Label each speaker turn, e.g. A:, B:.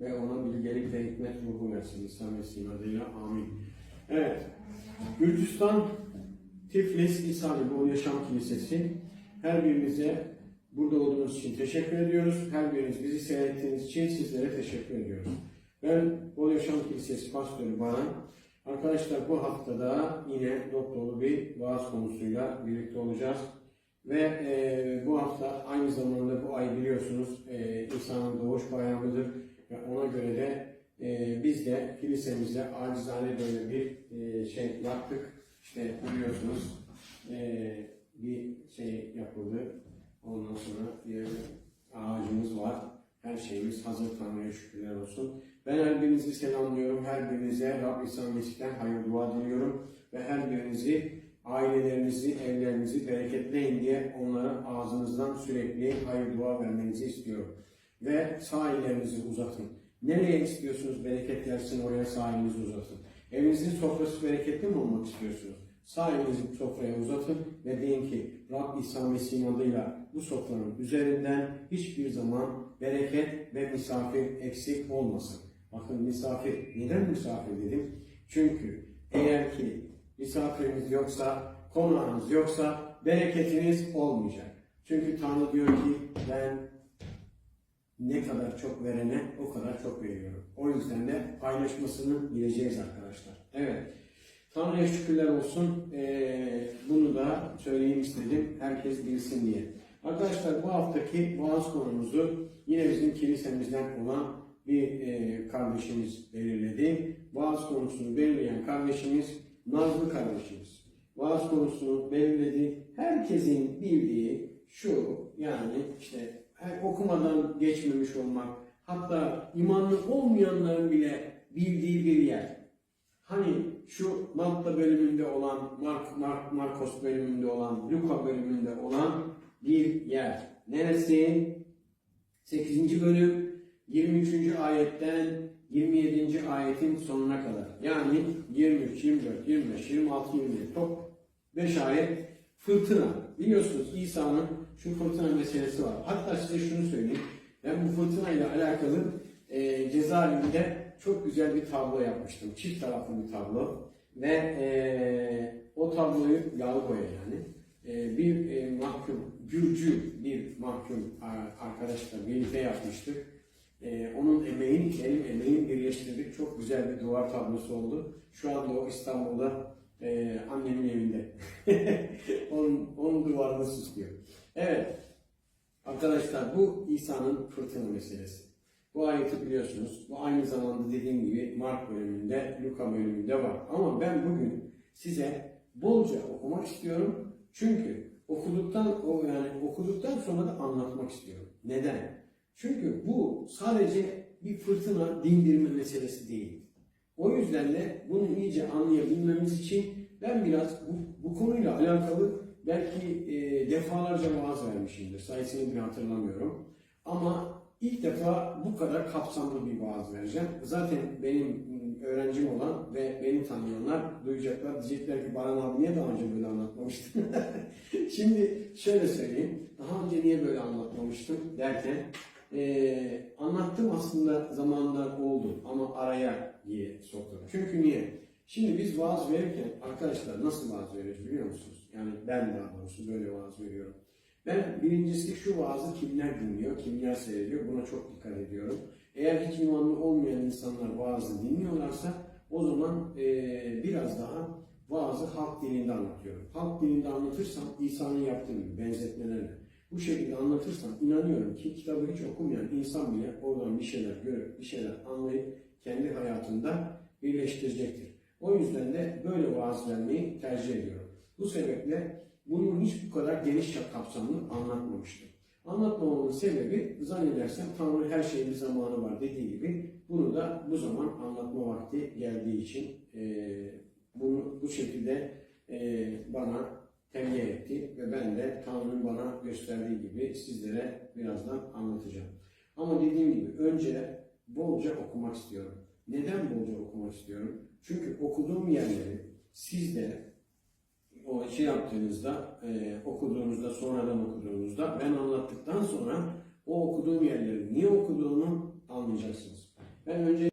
A: ve ona bilgelik ve hikmet ruhu versin. İsa Mesih'in adıyla amin. Evet. Gürcistan Tiflis İsa bu Yaşam Kilisesi. Her birinize burada olduğunuz için teşekkür ediyoruz. Her biriniz bizi seyrettiğiniz için sizlere teşekkür ediyoruz. Ben Bol Yaşam Kilisesi Pastörü Baran. Arkadaşlar bu haftada yine dop dolu bir vaaz konusuyla birlikte olacağız. Ve e, bu hafta aynı zamanda bu ay biliyorsunuz e, insanın doğuş bayramıdır. Ve ona göre de e, biz de kilisemizde acizane böyle bir e, şey yaptık. İşte biliyorsunuz e, bir şey yapıldı. Ondan sonra bir ağacımız var. Her şeyimiz hazır Tanrı'ya şükürler olsun. Ben her birinizi selamlıyorum. Her birinize Rab İsa Mesih'ten hayır dua diliyorum. Ve her birinizi ailelerinizi, evlerinizi bereketleyin diye onlara ağzınızdan sürekli hayır dua vermenizi istiyorum. Ve sağ ellerinizi uzatın. Nereye istiyorsunuz bereket gelsin oraya sağ elinizi uzatın. Evinizin sofrası bereketli mi olmak istiyorsunuz? Sağ elinizi sofraya uzatın ve deyin ki Rab İsa Mesih'in adıyla bu sofranın üzerinden hiçbir zaman bereket ve misafir eksik olmasın. Bakın misafir, neden misafir dedim? Çünkü eğer ki misafiriniz yoksa, konağınız yoksa bereketiniz olmayacak. Çünkü Tanrı diyor ki ben ne kadar çok verene o kadar çok veriyorum. O yüzden de paylaşmasını bileceğiz arkadaşlar. Evet. Tanrı'ya şükürler olsun. Ee, bunu da söyleyeyim istedim. Herkes bilsin diye. Arkadaşlar bu haftaki vaaz konumuzu yine bizim kilisemizden olan bir e, kardeşimiz belirledi. Vaaz konusunu belirleyen kardeşimiz Nazlı kardeşimiz. Vaaz konusunu belirledi. Herkesin bildiği şu yani işte okumadan geçmemiş olmak, hatta imanlı olmayanların bile bildiği bir yer. Hani şu Matta bölümünde olan, Mark, Mark, Markos bölümünde olan, Luka bölümünde olan bir yer. Neresi? 8. bölüm 23. ayetten 27. ayetin sonuna kadar. Yani 23, 24, 25, 26, 27 top 5 ayet fırtına. Biliyorsunuz İsa'nın şu fırtına meselesi var. Hatta size şunu söyleyeyim. Ben bu fırtına ile alakalı e, cezaevinde çok güzel bir tablo yapmıştım. Çift taraflı bir tablo. Ve e, o tabloyu yağlı boya yani. E, bir e, mahkum, Gürcü bir mahkum arkadaşla birlikte yapmıştık. E, onun emeğini, benim emeğim birleştirdik. Çok güzel bir duvar tablosu oldu. Şu anda o İstanbul'da e, annemin evinde. onun, onun duvarını süslüyor. Evet. Arkadaşlar bu İsa'nın fırtına meselesi. Bu ayeti biliyorsunuz. Bu aynı zamanda dediğim gibi Mark bölümünde, Luka bölümünde var. Ama ben bugün size bolca okumak istiyorum. Çünkü okuduktan o yani okuduktan sonra da anlatmak istiyorum. Neden? Çünkü bu sadece bir fırtına dindirme meselesi değil. O yüzden de bunu iyice anlayabilmemiz için ben biraz bu, bu konuyla alakalı belki e, defalarca vaaz vermişimdir. Sayısını bile hatırlamıyorum. Ama ilk defa bu kadar kapsamlı bir vaaz vereceğim. Zaten benim m, öğrencim olan ve beni tanıyanlar duyacaklar. Diyecekler ki Baran abi niye daha önce böyle anlatmamıştın? Şimdi şöyle söyleyeyim. Daha önce niye böyle anlatmamıştım derken e, anlattım aslında zamanlar oldu ama araya diye soktum. Çünkü niye? Şimdi biz vaaz verirken arkadaşlar nasıl vaaz veriyoruz biliyor musunuz? Yani ben daha doğrusu böyle vaaz veriyorum. Ben birincisi şu vaazı kimler dinliyor, kimler seyrediyor buna çok dikkat ediyorum. Eğer hiç imanlı olmayan insanlar vaazı dinliyorlarsa o zaman eee, biraz daha vaazı halk dilinde anlatıyorum. Halk dilinde anlatırsam İsa'nın yaptığı gibi benzetmelerle bu şekilde anlatırsam inanıyorum ki kitabı hiç okumayan insan bile oradan bir şeyler görüp bir şeyler anlayıp kendi hayatında birleştirecektir. O yüzden de böyle vaaz tercih ediyorum. Bu sebeple bunu hiç bu kadar geniş kapsamlı anlatmamıştım. Anlatmamamın sebebi zannedersem Tanrı her şeyin bir zamanı var dediği gibi bunu da bu zaman anlatma vakti geldiği için eee, bunu bu şekilde eee, bana tebliğ etti ve ben de Tanrı'nın bana gösterdiği gibi sizlere birazdan anlatacağım. Ama dediğim gibi önce bolca okumak istiyorum. Neden bolca okumak istiyorum? Çünkü okuduğum yerleri siz de o şey yaptığınızda, e, okuduğunuzda, sonradan okuduğunuzda, ben anlattıktan sonra o okuduğum yerleri niye okuduğumu anlayacaksınız. Ben önce